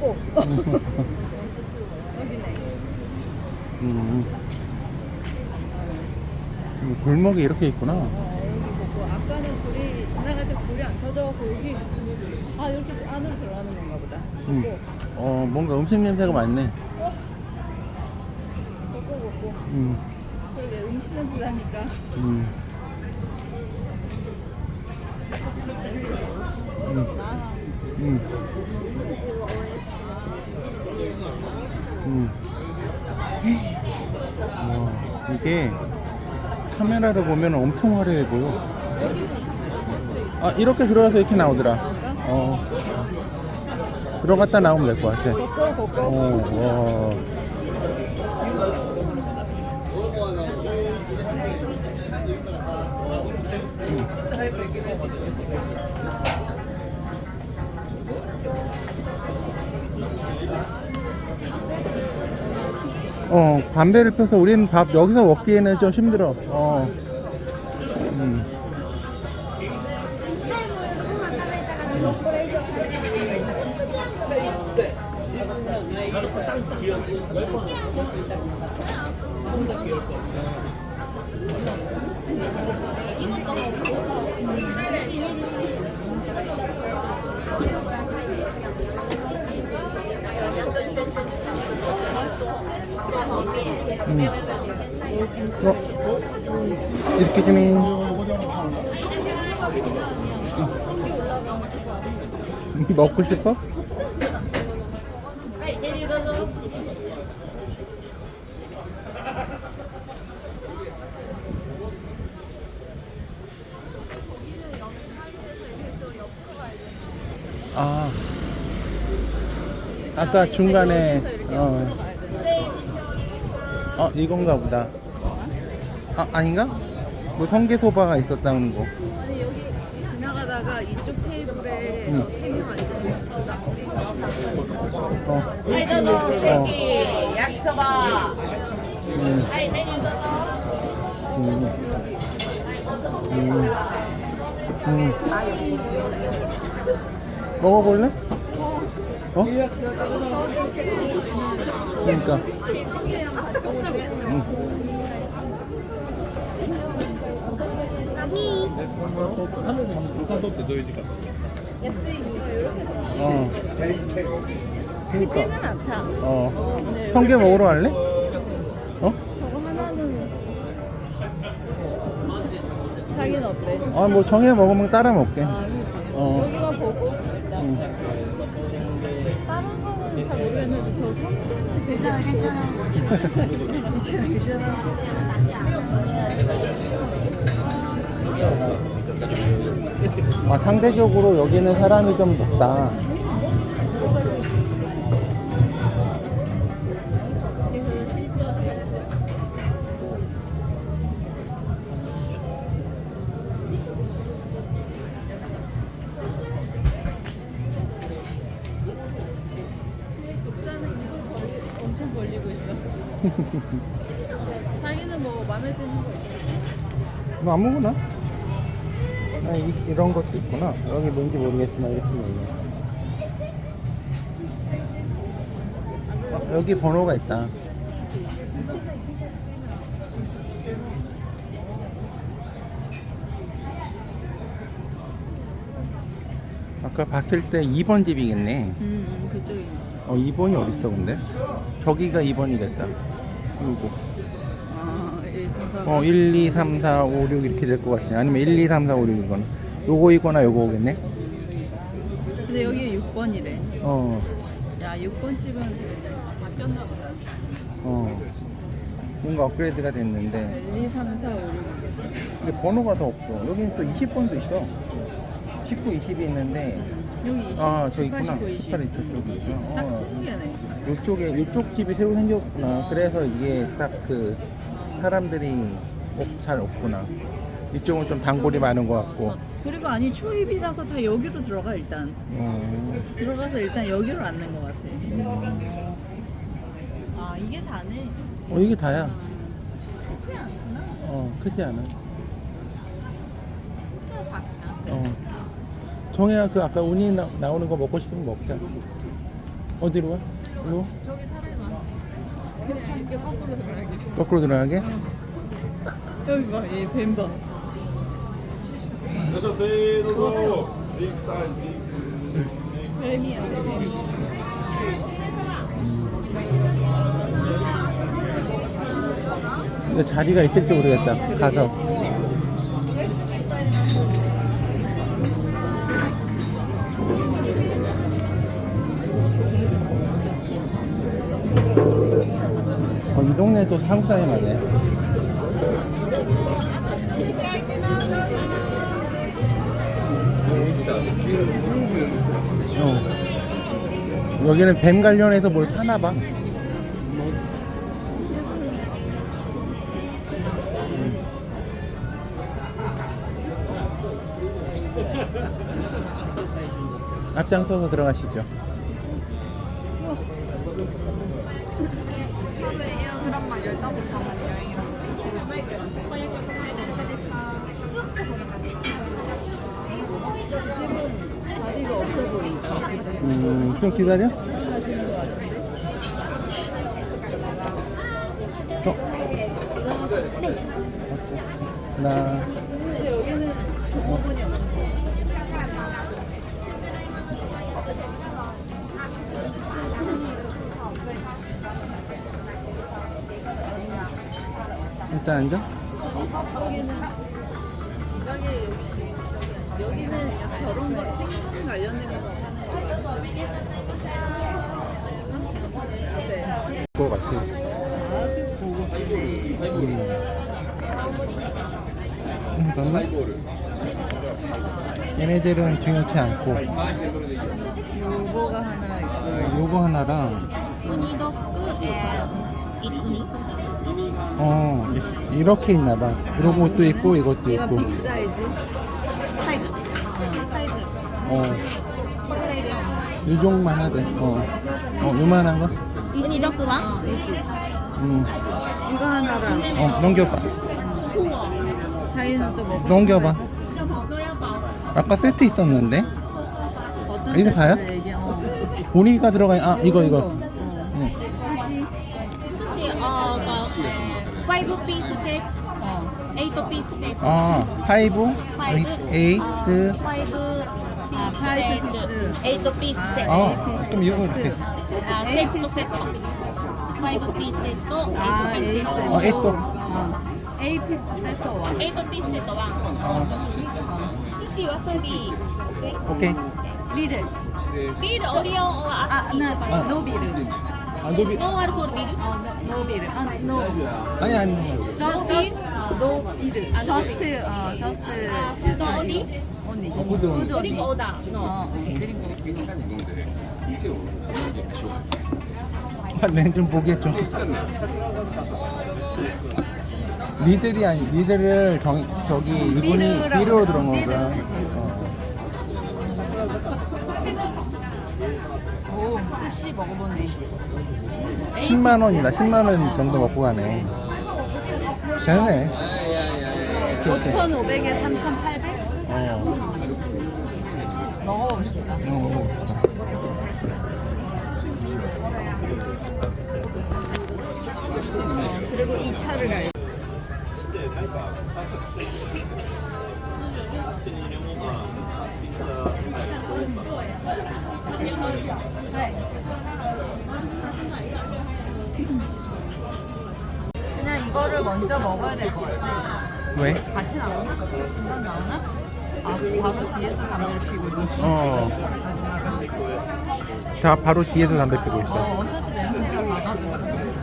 꼬꼬. 여기네. 음. 음, 골목이 이렇게 있구나. 어, 여기 보고 아까는 불이 지나갈 때 불이 안 켜져갖고 여기 아 이렇게 안으로 들어가는 건가 보다. 음. 어, 뭔가 음식 냄새가 많네. 꼬꼬. 음, 그러게 음식 냄새 나니까. 음, 아, 음. 음. 와, 이게 카메라로 보면 엄청 화려해 보여. 아, 이렇게 들어가서 이렇게 나오더라. 어. 들어갔다 나오면 될 것 같아. 어, 와. 어, 담배를 펴서 우리는 밥 여기서 먹기에는 좀 힘들어. 어. 먹고 싶어? 아, 아까 중간에 어, 어 이건가 보다. 아 아닌가? 뭐 성게소바가 있었다는 거. 지나가다가 이쪽 테이블에 응. 어, 세 개가 있었어. 어. 아이도노 어. 세기 야키소바 음, 아이 메뉴 도노 음. 음. 음. 먹어볼래? 어? 그러니까. 음. 어. 크지는 않다. 어. 네, 성게 먹으러 갈래? 어? 저거 하나는 자기는 어때? 아, 뭐 정해 먹으면 따라 먹게. 아. 어. 여기만 보고 일단 응. 다른 거는 잘 모르겠는데 저 성게는 괜찮아 괜찮아. 괜찮아 괜찮아 아, 상대적으로 여기는 사람이 좀 높다. 엄청 벌리고 있어. 자기는 뭐 마음에 드는 거 있어? 뭐 아무거나. 아, 이, 이런 것도 있구나. 여기 뭔지 모르겠지만 이렇게 있네. 어, 여기 번호가 있다. 아까 봤을 때 2번 집이겠네. 음, 음 거. 어, 2번이 어딨어, 근데? 저기가 2번이겠다. 그리고. 어, 1, 2, 3, 4, 5, 6 이렇게 될 것 같네. 아니면 1, 2, 3, 4, 5, 6 이거는. 요거 이거나 요거겠네. 근데 여기 6번이래. 어, 야, 6번 집은 바뀌었나 보다. 어. 뭔가 업그레이드가 됐는데. 1, 2, 3, 4, 5, 6. 근데 번호가 더 없어. 여기는 또 20번도 있어. 19, 20이 있는데, 여기 20, 아, 저 18, 있구나. 19, 20. 18, 20. 20. 어. 딱 20개네. 요쪽에, 요쪽 집이 새로 생겼구나. 그래서 이게 딱 그, 사람들이 없, 잘 없구나. 이쪽은 좀 단골이 많은 것 같고. 그리고 아니 초입이라서 다 여기로 들어가 일단. 어, 들어가서 일단 여기로 앉는 것 같아. 아 이게 다네. 어, 이게 다야. 크지 않구나. 어, 크지 않아. 진짜 작다. 어. 정혜야, 그 아까 운이 나, 나오는 거 먹고 싶으면 먹자. 어디로 가? 저기 사람이 많았어. 이게 거꾸로 들어가게. 거꾸로 돌아가게? 여기 봐, 얘 뱀봐. 드셔세요, 도서. 빅 사이즈, 빅. 뱀이야, 근데 자리가 있을지 모르겠다. 가서. 여기는 뱀 관련해서 뭘 파나 봐. 앞장서서 들어가시죠. 하루에 에어드랍만 15번만 여행이라고. 집은 자리가 없어 보이니까. 그치? 음, 좀 기다려. 어? 나 근데 여기는 종업원이 없어. 일단 앉아. 여기는 이 가게 여기 주인이 여기는 저런 생선 관련된 거 하는 거 같아요. 거 같아. 아주 고급지네. 음. 봐봐. 얘네들은 중요치 않고 요거가 하나 있고 요거 하나랑 어, 이렇게 있나봐 이런 것도 있고 이것도 있고 빅 사이즈. 어. 이 종만 하대. 어. 어, 요만한 거? 이지 덕구왕? 음. 이거 하나랑 어, 넘겨봐. 자기는 또 먹어. 넘겨봐. 아까 세트 있었는데? 어떤 이거 다야? 어. 우리가 들어가, 아, 이거, 이거. 어. 응. 스시. 스시 어, 그, 5 피스 셋, 어. 8 피스 셋. 아, 파이브, 8ピースセット。あ、っ。あ、セットセット。5ピースセット、8ピースセット。あ、えっと。8ピースセットはピースセットは寿司わさび。OK。ビール。ビール、オリオンはあ、な、ノー。ビール。ノンアルコールビール。ノビール。あ、ノ。あ、ノ。じゃ、じゃ。no bill. Just, uh, just food only? only. Food only. Drink order. No. 어, 아, 어 드링 어, 어, 거. 이게 시간 있는데 이세요. 이제 아쉬워. 맨좀 보겠죠. 미들이 아니 미들을 정, 저기 일본이 미르라고 미르로 들어온 미르. 거구나. 어. 오, 스시 먹어보네. 10만 원이다. 10만 원 정도 먹고 가네. 되네. 오케이, 오케이. 5,500에 3,800? 어. 먹어봅시다. 어. 그리고 이 차를 갈. 이 거를 먼저 먹어야 될 것 같아. 왜? 같이 나오나? 중간 나오나? 아, 바로 뒤에서 담배를 피고 있었어. 어. 자 바로 뒤에서 담배 피고 있어. 어, 어차피 냄새가 나가지고.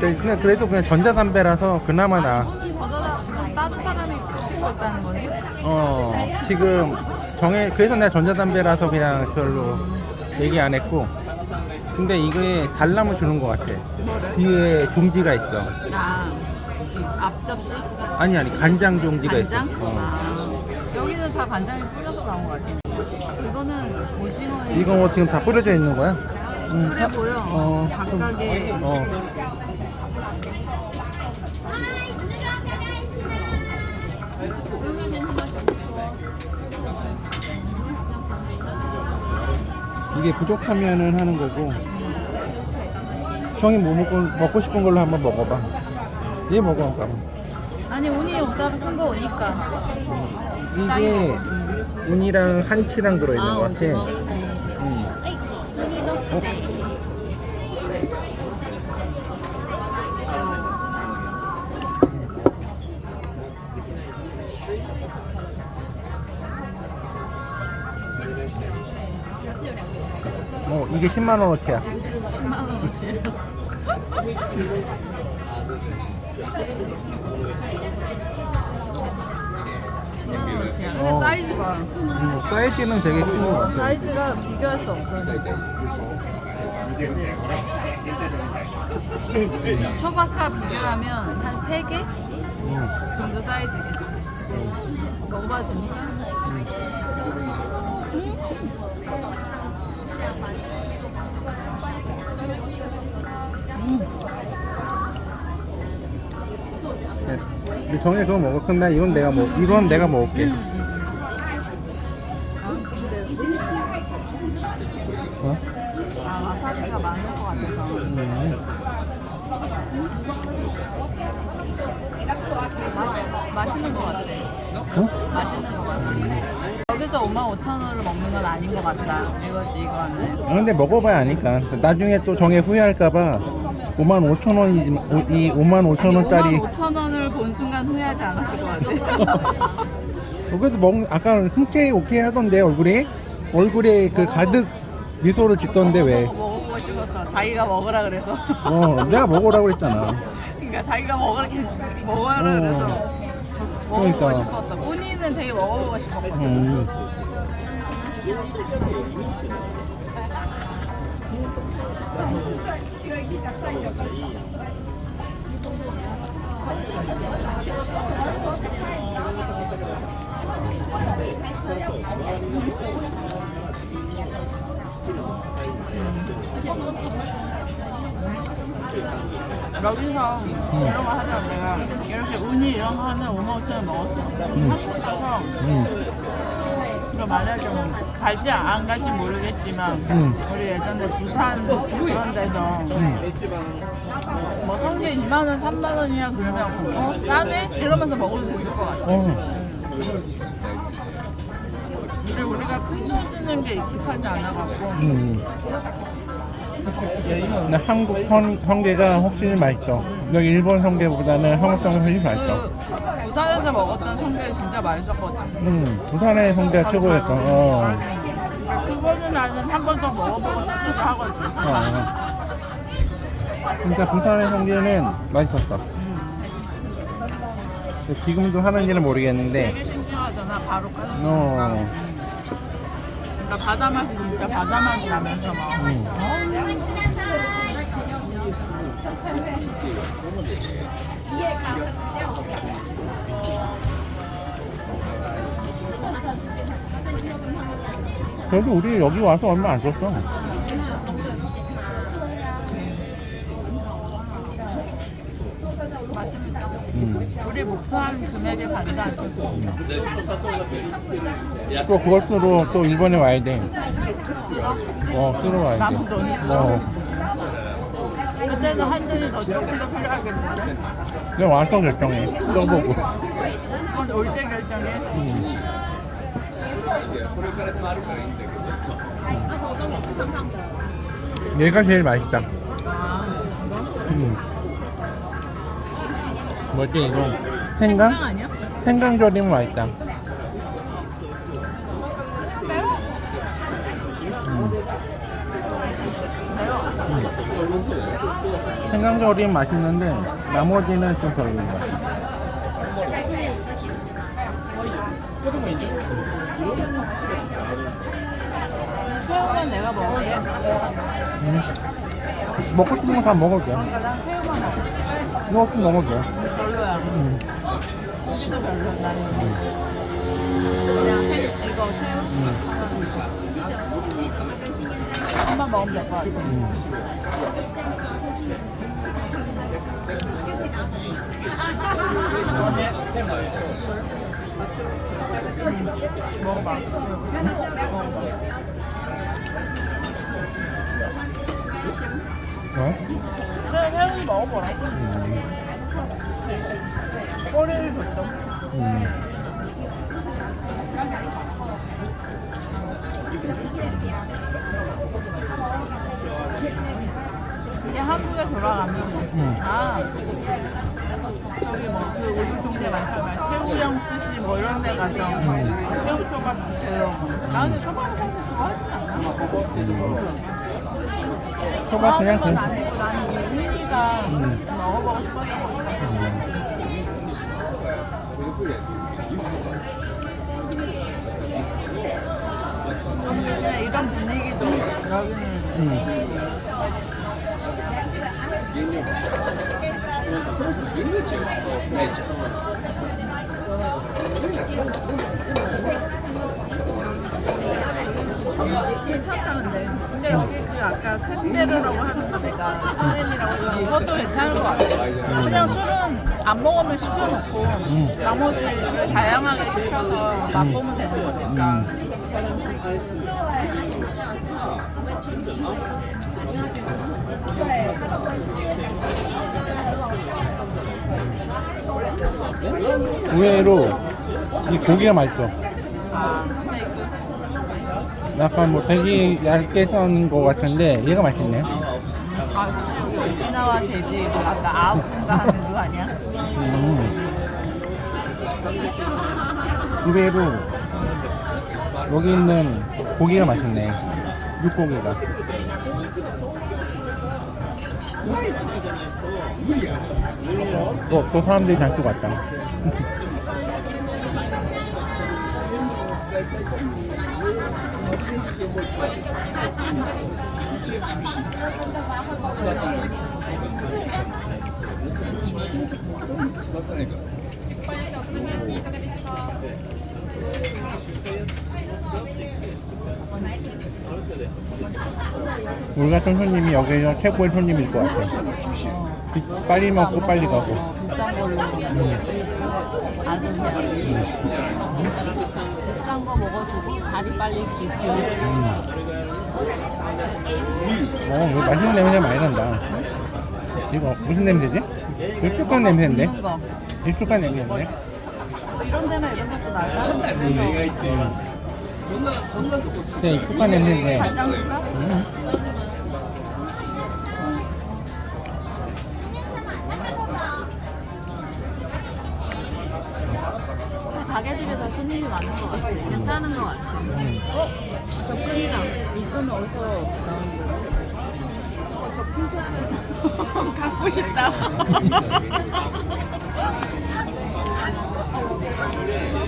네, 그냥 그래도 그냥 전자담배라서 그나마 나. 손이 저자라 다른 사람이 피고 있다는 거지? 어 지금 정해 그래서 내가 전자담배라서 그냥 별로 얘기 안 했고 근데 이게 달람을 주는 것 같아 뒤에 종지가 있어 아, 앞접시? 아니 아니 간장 종지가 간장? 있어 어. 아, 여기는 다 간장이 뿌려서 나온 것 같아. 이거는 오징어에 이거 뭐 지금 다 뿌려져 있는 거야? 음, 그래 보여. 어, 좀- 각각의 어. 이게 부족하면은 하는 거고 형이 뭐 먹고, 먹고 싶은 걸로 한번 먹어봐. 얘 먹어, 그럼. 아니 운이 오다가 큰거 오니까. 이게 운이랑 한치랑 들어있는 아, 것 같아. 오징어. 음. 어? 어, 이게 10만 원어치야. 10만 원어치. 근데 어. 사이즈 봐. 음, 사이즈는 되게 큰 것 같아. 사이즈가 비교할 수 없어. 이 초밥과 비교하면 한 3개 음. 정도 사이즈겠지. 먹어봐도 됩니까? 네. 우리 정혜 그거 먹을 건데 이건 내가 먹 이건 내가 먹을게. 어? 아, 와사비가 많을 것 같아서. 음. 마, 맛있는 것 같아. 어? 맛있는 것 같아. 여기서 5만 5천 원을 먹는 건 아닌 것 같다. 이거지, 이거는. 아, 근데 먹어봐야 아니까. 나중에 또 정혜 후회할까봐 5만 5천 원이 이 5만 5천 원짜리. 5만 5천 원을 본 순간 후회하지 않았을 것 같아. 그래도 먹 아까 흔쾌히 오케이 하던데 얼굴이 얼굴에 그 가득 미소를 짓던데 왜? 먹어보고 싶었어. 자기가 먹으라 그래서. 어 내가 먹으라고 그랬잖아. 그러니까 자기가 먹으라 먹어라 어. 그래서 먹어보고 그러니까. 싶었어. 본인은 되게 먹어보고 싶었거든. 음. 여기서 이런 거 하자 내가 이렇게 우니 이런 거 하는 5만 5천 원 먹었어. 한국 가서 음. 이거 만약에 뭐 갈지 안 갈지 모르겠지만 음. 우리 예전에 부산 그런 데서 뭐 성게 2만 원, 3만 원이야 그러면 어 싸네 이러면서 먹을 수 있을 것 같아. 어. 근데 우리가 큰거 주는 게 익숙하지 않아갖고 음. 근데 한국 성, 성게가 확실히 맛있어. 여기 일본 성게보다는 한국 성게 훨씬 맛있어. 그 부산에서 먹었던 성게 진짜 맛있었거든. 음, 부산의 성게가 최고였어. 어. 그거는 나는 한 번 더 먹어보고 싶기도 하거든. 어. 진짜 부산의 성게는 맛있었어. 지금도 하는지는 모르겠는데, 되게 싱싱하잖아, 바로 까는 어, 그러니까 바다 맛이 진짜 바다 맛이 나면서 막. 음. 그래도 우리 여기 와서 얼마 안 썼어. 음. 우리 목표한 금액에 반도 안 줬어. 또 그걸 쓰러 또 일본에 와야 돼. 어, 쓰러 와야 돼. 어. 그때는 한 돈이 더 조금 더 필요하겠는데. 내가 와서 결정해. 써보고. 그건 올 때 결정해. 얘가 제일 맛있다. 아, 음. 뭐지 이거? 생강 생강? 아니야? 생강 절이면 맛있다. 생강 절이면 맛있는데 나머지는 좀 같아. 새우만 내가 먹을게. 음. 먹고 싶은 거다 돼. 그러니까 난 새우만 먹을게. 이거 없으면 먹어도 돼. 별로야. 음. 별로 나는. 그냥 새, 이거 새우 한번 먹으면 될 것 같아. 먹어보라. 꼬리를 줬죠. 음. 한국에 돌아가면 음. 아 저기 뭐그 우리 동네 많잖아. 새우형 스시 뭐 이런 데 가서 새우 초밥 드세요. 나는 초밥을 사실 좋아하진 않아. 초밥 그냥 좋아하는 건 그 아니고 나는 이 우니가 먹어보고 먹었어 그냥 이런 분위기도 여기는 괜찮다 근데 여기 그 아까 샘데르라고 하는 데가 천엔이라고 해서 그것도 괜찮은 것 같아 그냥 술은 안 먹으면 시켜놓고 나머지를 다양하게 시켜서 맛보면 되는 거니까 의외로 이 고기가 맛있어. 약간 뭐 되게 얇게 썬 거 같은데 얘가 맛있네. 아 오키나와 돼지 그 아까 아웃인가 하는 그거 아니야? 음. 의외로 여기 있는 고기가 맛있네. 육고기가. 또, 또 사람들이 잔뜩 왔다. 우리 같은 손님이 여기서 최고의 손님일 것 같아. 비- 빨리 먹고 빨리 가고. 비싼 걸로 아주 그냥 비싼 거 먹어주고 자리 빨리 지키고 어, 이거 맛있는 냄새 많이 난다. 이거 무슨 냄새지? 익숙한 냄새인데? 익숙한 냄새인데? 뭐 이런 데나 이런 데서 날 다른 데서 진짜 익숙한 냄새인데. 간장 줄까? 가게들이 다 손님이 많은 것 같아. 괜찮은 것 같아. 어? 저 끈이다. 이 끈은 어디서 나온 거야? 어, 저 핑크끈. 갖고 싶다.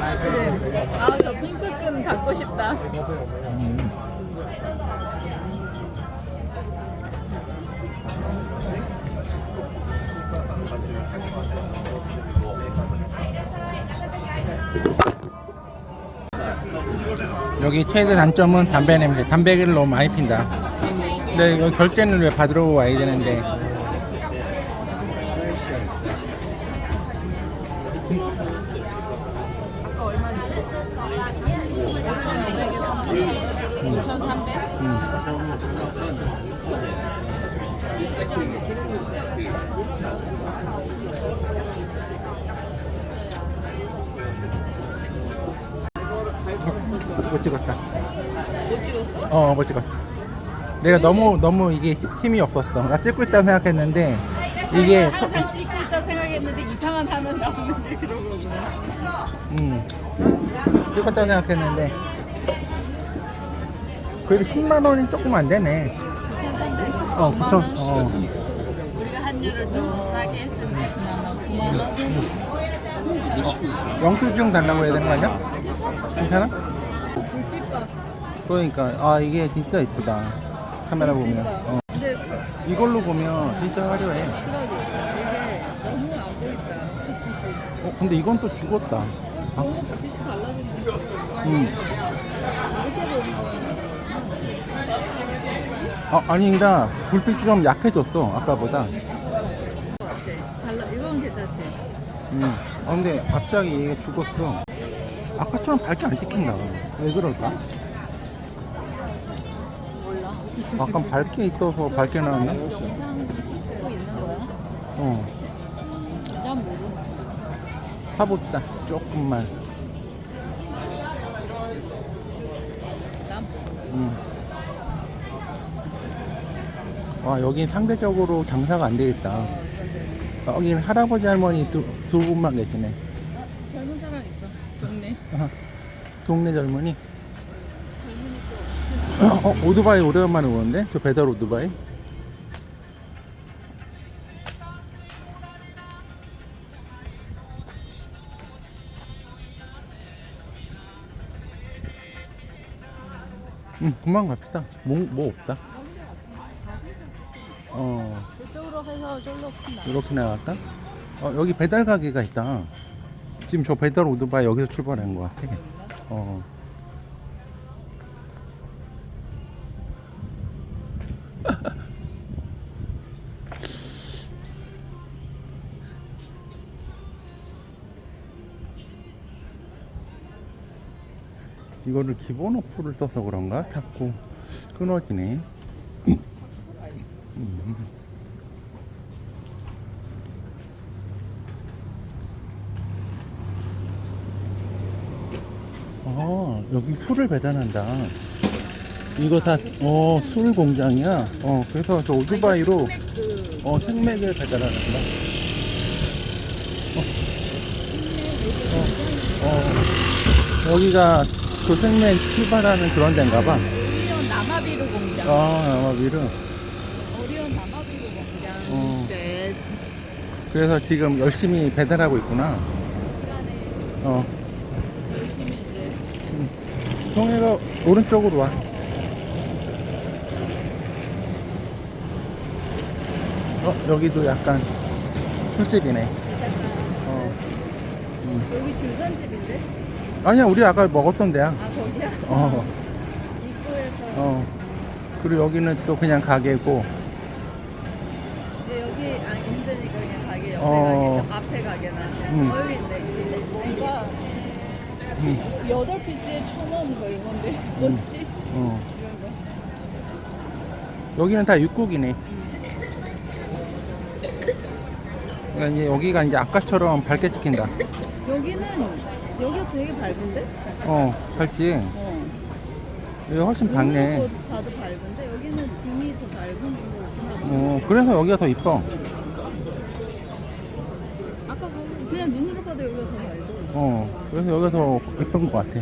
그래. 아, 저 핑크끈 갖고 싶다. 여기 최대 단점은 담배 냄새. 담배를 너무 많이 핀다. 근데 여기 결제는 왜 받으러 와야 되는데. 3,000원? 5,300? 못 찍었다. 못 찍었어? 어, 못 찍었어. 내가 너무, 너무 이게 히- 힘이 없었어. 나 찍고 있다고 생각했는데, 이게, 서- 항상 찍고 있다 생각했는데 이상한 화면 나오는데 그러구나. 음, 찍었다고 생각했는데, 그래도 10만 원이 조금 안 되네. 9,300? 어, 9만 9천, 원? 어. 우리가 한율을 좀 싸게 했으면 그나마 9만 원? 영수증 달라고 해야 되는 거 아니야? 괜찮아? 그러니까, 아, 이게 진짜 이쁘다. 카메라 보면. 어. 근데 이걸로 보면 진짜 화려해. 그러게 이게 너무 안 보인다. 불빛이. 어, 근데 이건 또 죽었다. 너무 불빛이 달라지는 거 음. 이렇게 보는 거는 아, 아니다. 불빛이 좀 약해졌어. 아까보다. 것 같아. 잘 나. 이건 괜찮지? 음. 아, 근데 갑자기 이게 죽었어. 아까처럼 밝게 안 찍힌다. 왜 그럴까? 몰라. 약간 밝게 있어서 밝게 나왔나? 영상 찍고 있는 거야? 어. 난 모르. 파보다 조금만. 난 음. 와 여긴 상대적으로 장사가 안 되겠다. 여긴 할아버지 할머니 두, 두 분만 계시네. 젊은 사람 있어. 동네. 동네 젊은이. 어, 오토바이 오랜만에 오는데? 저 배달 오토바이? 응, 금방 갑시다. 뭐, 뭐 없다. 어, 그쪽으로 해서 저기로 나. 이렇게 나갈까? 어, 여기 배달 가게가 있다. 지금 저 배달 오토바이 여기서 출발한 것 같아. 어. 이거를 기본 어플을 써서 그런가? 자꾸 끊어지네. 음. 아, 여기 술을 배달한다. 이거 다, 어, 술 공장이야. 어, 그래서 저 오토바이로, 그 어, 생맥을 배달하는다. 어, 어, 여기가 그 생맥 출발하는 그런 데인가 봐. 남아비루 공장. 아, 아마비르. 오리온 남아비루 공장. 어. 네. 그래서 지금 열심히 배달하고 있구나. 어, 열심히 이제 통해가 오른쪽으로 와. 어, 여기도 약간 술집이네. 어. 여기 줄선집인데? 아니야, 우리 아까 먹었던 데야. 아 거기야? 어, 입구에서 어. 그리고 여기는 또 그냥 가게고. 근데 여기 아 힘드니까 그냥 가게 옆에 어. 가게 앞에 가게나 음. 어, 여기 있네 뭔가 음. 여덟 피스에 천원 뭐 이런 건데 뭐지? 어. 이런 거 여기는 다 육국이네. 그러니까 이제 여기가 이제 아까처럼 밝게 찍힌다. 여기는 여기가 되게 밝은데? 어, 밝지? 어 여기 훨씬 밝네. 봐도 밝은데 여기는 등이 더 밝은 신나 봐 어, 그래서 여기가 더 이뻐. 그냥 눈으로 봐도 여기가 더 밝고 어, 그래서 여기가 더 예쁜 것 같아.